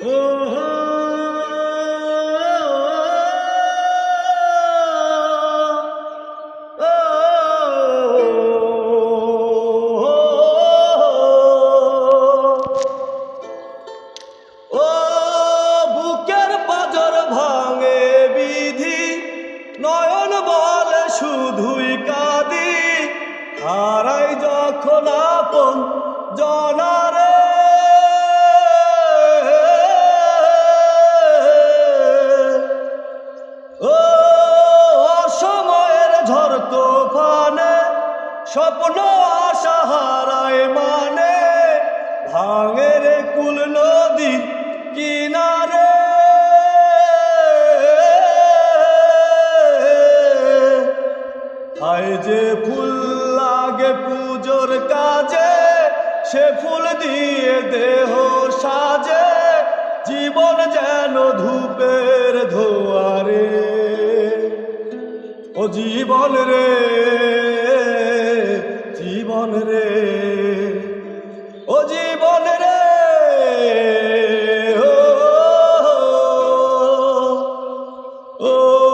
ও নয়ন বলে শুধুই কাঁদি। হারাই যখন আপন জনারে স্বপ্ন আশা মানে ভাঙে কুল নদীর কিনারে। হায় যে ফুল লাগে পুজোর কাজে, সে ফুল দিয়ে দেহ সাজে, জীবন যেন ধূপের ধোয়ারে। ও জীবন রে। জীবন রে ও জীবন রে ও